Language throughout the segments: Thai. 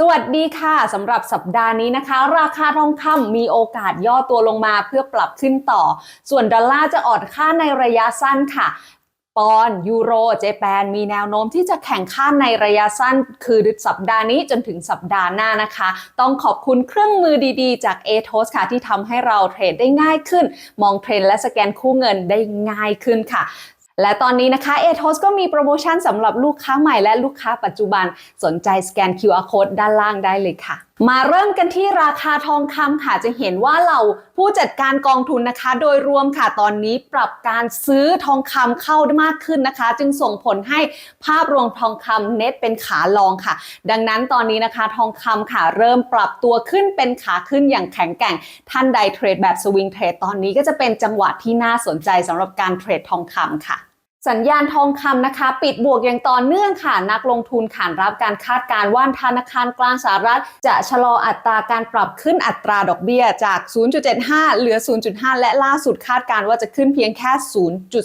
สวัสดีค่ะสำหรับสัปดาห์นี้นะคะ ราคาทองคำมีโอกาสย่อตัวลงมาเพื่อปรับขึ้นต่อ ส่วนดอลลาร์จะอ่อนค่าในระยะสั้นค่ะปอนยูโรเจแปนมีแนวโน้มที่จะแข่งข้ามในระยะสั้น คือสัปดาห์นี้จนถึงสัปดาห์หน้านะคะ ต้องขอบคุณเครื่องมือดีๆ จาก a t o s ค่ะ ที่ทำให้เราเทรดได้ง่ายขึ้น มองเทรนด์และสแกนคู่เงินได้ง่ายขึ้นค่ะ และตอนนี้นะคะ a t o s ก็มีโปรโมชั่นสำหรับลูกค้าใหม่และลูกค้าปัจจุบันสนใจสแกน QR code ด้านล่างได้เลยค่ะ มาเริ่มกันที่ราคาทองคำค่ะ จะเห็นว่าเราผู้จัดการกองทุนนะคะ โดยรวมค่ะตอนนี้ปรับการซื้อทองคำเข้ามากขึ้นนะคะ จึงส่งผลให้ภาพรวมทองคำเน็ตเป็นขาลองค่ะ ดังนั้นตอนนี้นะคะทองคำค่ะ เริ่มปรับตัวขึ้นเป็นขาขึ้นอย่างแข็งแกร่ง ท่านใดเทรดแบบสวิงเทรดตอนนี้ก็จะเป็นจังหวะที่น่าสนใจสำหรับการเทรดทองคำค่ะ สัญญาณทองคำนะคะ ปิดบวกอย่างต่อเนื่องค่ะ นักลงทุนขานรับการคาดการณ์ว่าธนาคารกลางสหรัฐ จะชะลออัตราการปรับขึ้นอัตราดอกเบี้ยจาก 0.75 เหลือ 0.5 และล่าสุดคาดการณ์ว่าจะขึ้นเพียงแค่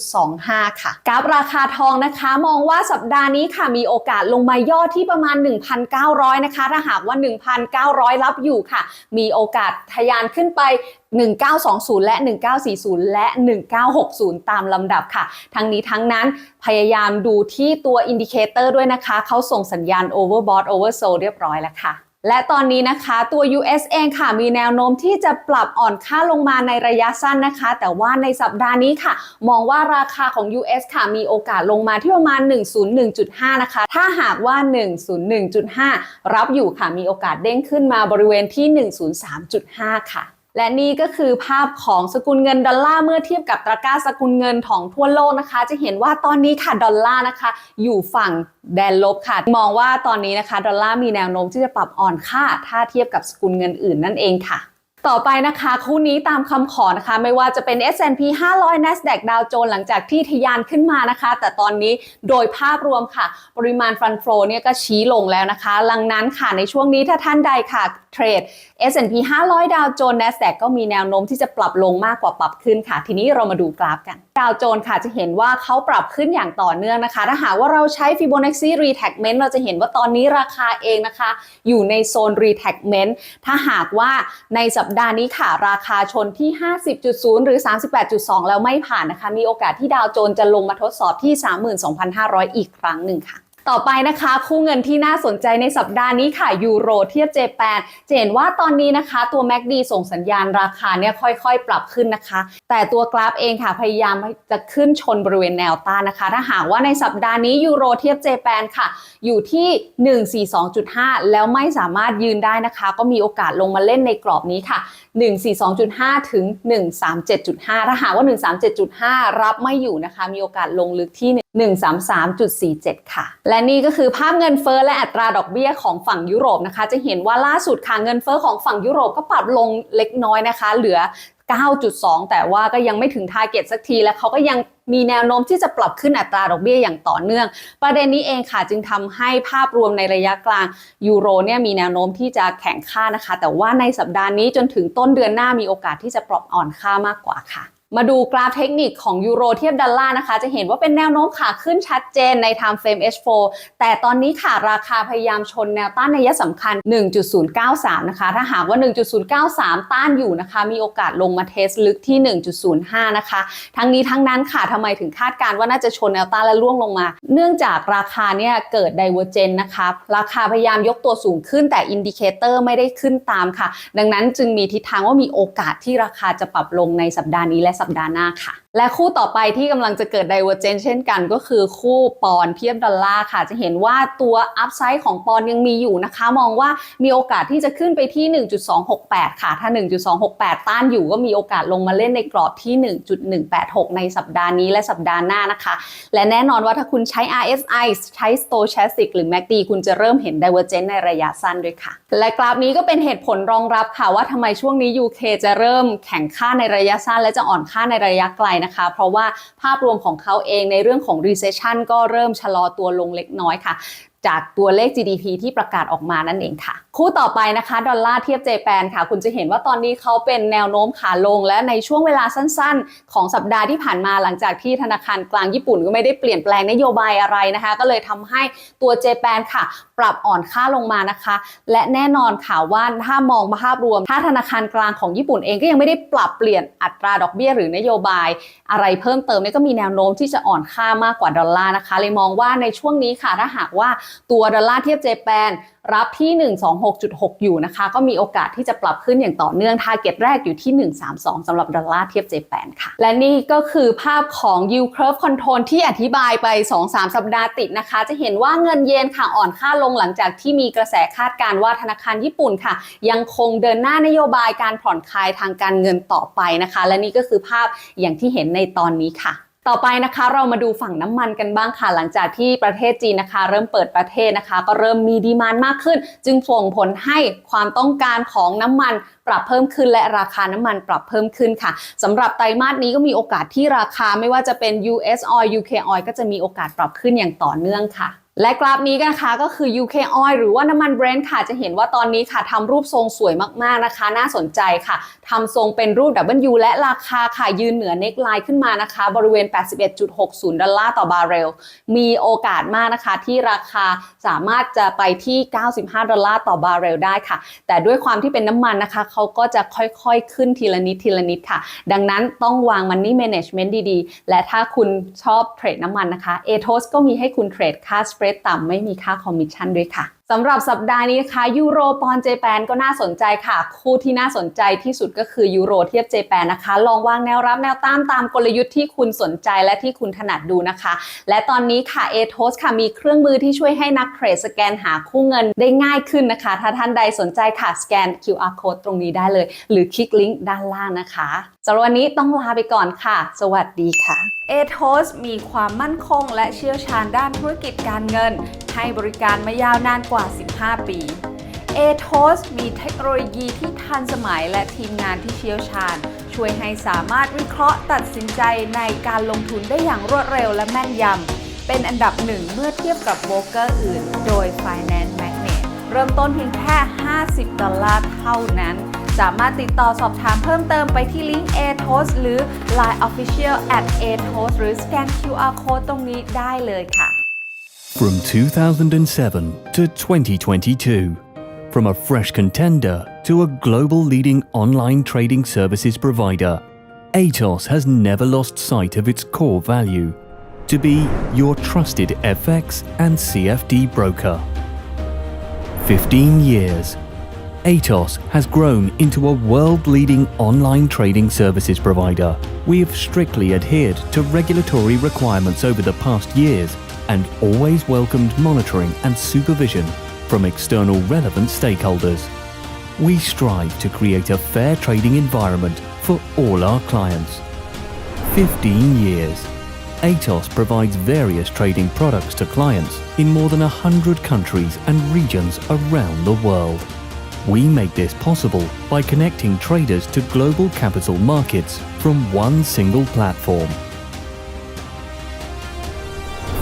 0.25 ค่ะกราฟราคาทองนะคะ มองว่าสัปดาห์นี้ค่ะ มีโอกาสลงมาย่อที่ประมาณ 1,900 นะคะ ถ้าหากว่า 1,900 รับอยู่ค่ะ มีโอกาสทะยานขึ้นไป1920 และ 1940 และ 1960 ตามลำดับค่ะ ทั้งนี้ทั้งงนั้น พยายามดูที่ตัวอินดิเคเตอร์ด้วยนะคะ เขาส่งสัญญาณ overbought oversold เรียบร้อยแล้วค่ะและตอนนี้นะคะตัว US เองค่ะมีแนวโน้มที่จะปรับอ่อนค่าลงมาในระยะสั้นนะคะ แต่ว่าในสัปดาห์นี้ค่ะ มองว่าราคาของ US ค่ะมีโอกาสลงมาที่ประมาณ 101.5 นะคะ ถ้าหากว่า 101.5 รับอยู่ค่ะมีโอกาสเด้งขึ้นมาบริเวณที่ 103.5 ค่ะ และนี่ก็คือภาพของสกุลเงินดอลลาร์เมื่อเทียบกับตะกร้าสกุลเงินของทั่วโลกนะคะ จะเห็นว่าตอนนี้ค่ะดอลลาร์นะคะ อยู่ฝั่งแดนลบค่ะ มองว่าตอนนี้นะคะ ดอลลาร์มีแนวโน้มที่จะปรับอ่อนค่า ถ้าเทียบกับสกุลเงินอื่นนั่นเองค่ะ ต่อไปนะคะคู่นี้ตามคำขอนะคะ ไม่ว่าจะเป็น S&P 500 NASDAQ ดาวโจนส์หลังจากที่ทะยานขึ้นมานะคะ แต่ตอนนี้โดยภาพรวมค่ะ ปริมาณฟันโฟเนี่ยก็ชี้ลงแล้วนะคะลังนั้นค่ะในช่วงนี้ถ้าท่านใดค่ะเทรด S&P 500 ดาวโจนส์ NASDAQ ก็มีแนวโน้มที่จะปรับลงมากกว่าปรับขึ้นค่ะ ทีนี้เรามาดูกราฟกันดาวโจนส์ค่ะจะเห็นว่าเขาปรับขึ้นอย่างต่อเนื่องนะคะ ถ้าหากว่าเราใช้ Fibonacci retracement เราจะเห็นว่าตอนนี้ราคาเองนะคะ อยู่ในโซน retracement ถ้าหากว่าในสัปดาห์นี้ค่ะ ราคาชนที่ 50.0 หรือ 38.2 แล้วไม่ผ่านนะคะ มีโอกาสที่ดาวโจนส์จะลงมาทดสอบที่ 32,500 อีกครั้งหนึ่งค่ะ ต่อไปนะคะ คู่เงินที่น่าสนใจในสัปดาห์นี้ค่ะยูโรเทียบเจแปนจะเห็นว่าตอนนี้นะคะ ตัว MACD ส่งสัญญาณราคาเนี่ยค่อยๆ ปรับขึ้นนะคะ แต่ตัวกราฟเองค่ะพยายามจะขึ้นชนบริเวณแนวต้านนะคะ ถ้าหากว่าในสัปดาห์นี้ยูโรเทียบเจแปนค่ะ อยู่ที่ 142.5 แล้วไม่สามารถยืนได้นะคะ ก็มีโอกาสลงมาเล่นในกรอบนี้ค่ะ 142.5 ถึง 137.5 ถ้าหากว่า 137.5 รับไม่อยู่นะคะ มีโอกาสลงลึกที่ 133.47 ค่ะ และนี่ก็คือภาพเงินเฟ้อและอัตราดอกเบี้ยของฝั่งยุโรปนะคะ จะเห็นว่าล่าสุดค่ะเงินเฟ้อของฝั่งยุโรปก็ปรับลงเล็กน้อยนะคะ เหลือ 9.2 แต่ว่าก็ยังไม่ถึงทาร์เก็ตสักทีและเขาก็ยังมีแนวโน้มที่จะปรับขึ้นอัตราดอกเบี้ยอย่างต่อเนื่อง ประเด็นนี้เองค่ะจึงทำให้ภาพรวมในระยะกลางยูโรเนี่ยมีแนวโน้มที่จะแข็งค่านะคะ แต่ว่าในสัปดาห์นี้จนถึงต้นเดือนหน้ามีโอกาสที่จะปรับอ่อนค่ามากกว่าค่ะ มาดูกราฟเทคนิคของยูโรเทียบดอลลาร์นะคะ จะเห็นว่าเป็นแนวโน้มขาขึ้นชัดเจนใน time frame H4 แต่ตอนนี้ค่ะราคาพยายามชนแนวต้านในยะสำคัญ 1.093 นะคะ ถ้าหากว่า 1.093 ต้านอยู่นะคะ มีโอกาสลงมาเทสลึกที่ 1.05 นะคะ ทั้งนี้ทั้งนั้นค่ะทำไมถึงคาดการณ์ว่าน่าจะชนแนวต้านและล่วงลงมา เนื่องจากราคาเนี่ยเกิด divergence นะคะ ราคาพยายามยกตัวสูงขึ้นแต่อินดิเคเตอร์ไม่ได้ขึ้นตามค่ะ ดังนั้นจึงมีทิศทางว่ามีโอกาสที่ราคาจะปรับลงในสัปดาห์นี้และสัปดาห์หน้าค่ะ และคู่ต่อไปที่กำลังจะเกิด divergence เช่นกันก็คือคู่ปอนเทียบดอลลาร์ค่ะ จะเห็นว่าตัวอัพไซด์ของปอนยังมีอยู่นะคะ มองว่ามีโอกาสที่จะขึ้นไปที่ 1.268 ค่ะ ถ้า 1.268 ต้านอยู่ก็มีโอกาสลงมาเล่นในกรอบที่ 1.186 ในสัปดาห์นี้และสัปดาห์หน้านะคะ และแน่นอนว่าถ้าคุณใช้ RSI ใช้ Stochastic หรือ MACD คุณจะเริ่มเห็น divergence ในระยะสั้นด้วยค่ะ และกราฟนี้ก็เป็นเหตุผลรองรับค่ะว่าทำไมช่วงนี้ UK จะเริ่มแข่งค่าในระยะสั้นและจะอ่อนค่าในระยะไกลนะคะ เพราะว่าภาพรวมของเขาเองในเรื่องของ recession ก็เริ่มชะลอตัวลงเล็กน้อยค่ะจากตัวเลข GDP ที่ประกาศออกมานั่นเองค่ะ คู่ต่อไปนะคะ ดอลลาร์เทียบเจแปนค่ะ คุณจะเห็นว่าตอนนี้เขาเป็นแนวโน้มขาลง และในช่วงเวลาสั้นๆ ของสัปดาห์ที่ผ่านมาหลังจากที่ธนาคารกลางญี่ปุ่นก็ไม่ได้เปลี่ยนแปลงนโยบายอะไรนะคะ ก็เลยทำให้ตัวเจแปนค่ะปรับอ่อนค่าลงมานะคะ และแน่นอนค่ะว่าถ้ามองภาพรวม ถ้าธนาคารกลางของญี่ปุ่นเองก็ยังไม่ได้ปรับเปลี่ยนอัตราดอกเบี้ยหรือนโยบาย อะไรเพิ่มเติมเนี่ยก็มีแนวโน้มที่จะอ่อนค่ามากกว่าดอลลาร์นะคะ เลยมองว่าในช่วงนี้ค่ะถ้าหากว่าตัวดอลลาร์เทียบเจแปนรับที่ 126.6 อยู่นะคะ ก็มีโอกาสที่จะปรับขึ้นอย่างต่อเนื่องทาร์เก็ตแรกอยู่ที่ 132สำหรับดอลลาร์เทียบเจแปนค่ะ และนี่ก็คือภาพของ yield curve control ที่อธิบายไป 2-3 สัปดาห์ติดนะคะ จะเห็นว่าเงินเยนค่ะอ่อนค่าลงหลังจากที่มีกระแสคาดการณ์ว่าธนาคารญี่ปุ่นค่ะ ยังคงเดินหน้านโยบายการผ่อนคลายทางการเงินต่อไปนะคะ และนี่ก็คือภาพอย่างที่เห็นในตอนนี้ค่ะต่อไปนะคะเรามาดูฝั่งน้ำมันกันบ้างค่ะ หลังจากที่ประเทศจีนนะคะ เริ่มเปิดประเทศนะคะ ก็เริ่มมีดีมานมากขึ้น จึงส่งผลให้ความต้องการของน้ำมันปรับเพิ่มขึ้นและราคาน้ำมันปรับเพิ่มขึ้นค่ะสำหรับไตรมาสนี้ก็มีโอกาสที่ราคาไม่ว่าจะเป็น US oil UK oil ก็จะมีโอกาสปรับขึ้นอย่างต่อเนื่องค่ะ และกราฟนี้นะคะก็คือ UK oil หรือว่าน้ำมัน Brent ค่ะจะเห็นว่าตอนนี้ค่ะทำรูปทรงสวยมากๆนะคะ น่าสนใจค่ะทำทรงเป็นรูป W และราคาค่ะยืนเหนือเน็กไลน์ขึ้นมานะคะ บริเวณ 81.60 ดอลลาร์ต่อบาร์เรล มีโอกาสมากนะคะที่ราคาสามารถจะไปที่ 95 ดอลลาร์ต่อบาร์เรลได้ค่ะ แต่ด้วยความที่เป็นน้ำมันนะคะเขาก็จะค่อยๆขึ้นทีละนิดทีละนิดค่ะ ดังนั้นต้องวาง Money Management ดีๆ และถ้าคุณชอบเทรดน้ำมันนะคะ a t o s ก็มีให้คุณเทรดค่าเทรดต่ำไม่มีค่าคอมมิชชั่นด้วยค่ะสำหรับสัปดาห์นี้นะคะยูโรปอนเจแปนก็น่าสนใจค่ะ คู่ที่น่าสนใจที่สุดก็คือยูโรเทียบเจแปนนะคะ ลองวางแนวรับแนวต้านตามกลยุทธ์ที่คุณสนใจและที่คุณถนัดดูนะคะ และตอนนี้ค่ะ a t o s ค่ะมีเครื่องมือที่ช่วยให้นักเทรดสแกนหาคู่เงินได้ง่ายขึ้นนะคะ ถ้าท่านใดสนใจค่ะสแกน QR code ตรงนี้ได้เลย หรือคลิกลิงก์ด้านล่างนะคะสำหรับวันนี้ต้องลาไปก่อนค่ะ สวัสดีค่ะเอโทสมีความมั่นคงและเชี่ยวชาญด้านธุรกิจการเงิน ให้บริการมายาวนานกว่า 15 ปีเอโทสมีเทคโนโลยีที่ทันสมัยและทีมงานที่เชี่ยวชาญ ช่วยให้สามารถวิเคราะห์ตัดสินใจในการลงทุนได้อย่างรวดเร็วและแม่นยำ เป็นอันดับหนึ่งเมื่อเทียบกับโบรกเกอร์อื่น โดย Finance Magnet เริ่มต้นเพียงแค่ 50 ดอลลาร์เท่านั้น สามารถติดต่อสอบถามเพิ่มเติมไปที่ลิงก์ ATOS หรือ Line Official at ATOS หรือสแกน QR Code ตรงนี้ได้เลยค่ะ From 2007 to 2022, from a fresh contender to a global leading online trading services provider, Atos has never lost sight of its core value to be your trusted FX and CFD broker. 15 years, Atos has grown into a world leading online trading services provider. We have strictly adhered to regulatory requirements over the past years and always welcomed monitoring and supervision from external relevant stakeholders. We strive to create a fair trading environment for all our clients. 15 years. Atos provides various trading products to clients in more than 100 countries and regions around the world. We make this possible by connecting traders to global capital markets from one single platform.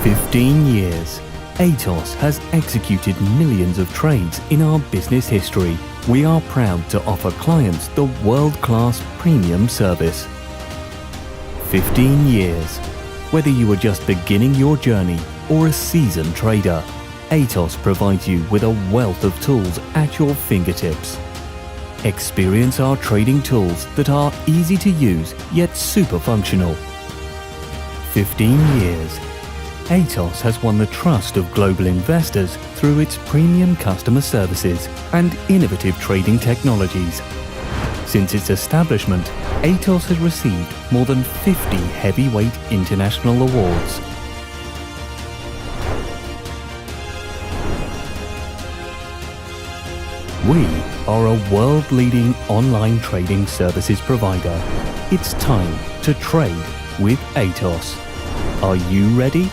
15 years. Atos has executed millions of trades in our business history. We are proud to offer clients the world class premium service. 15 years. Whether you are just beginning your journey or a seasoned trader, Atos provides you with a wealth of tools at your fingertips. Experience our trading tools that are easy to use yet super functional. 15 years. Atos has won the trust of global investors through its premium customer services and innovative trading technologies. Since its establishment, Atos has received more than 50 heavyweight international awards. We are a world leading online trading services provider. It's time to trade with Atos. Are you ready?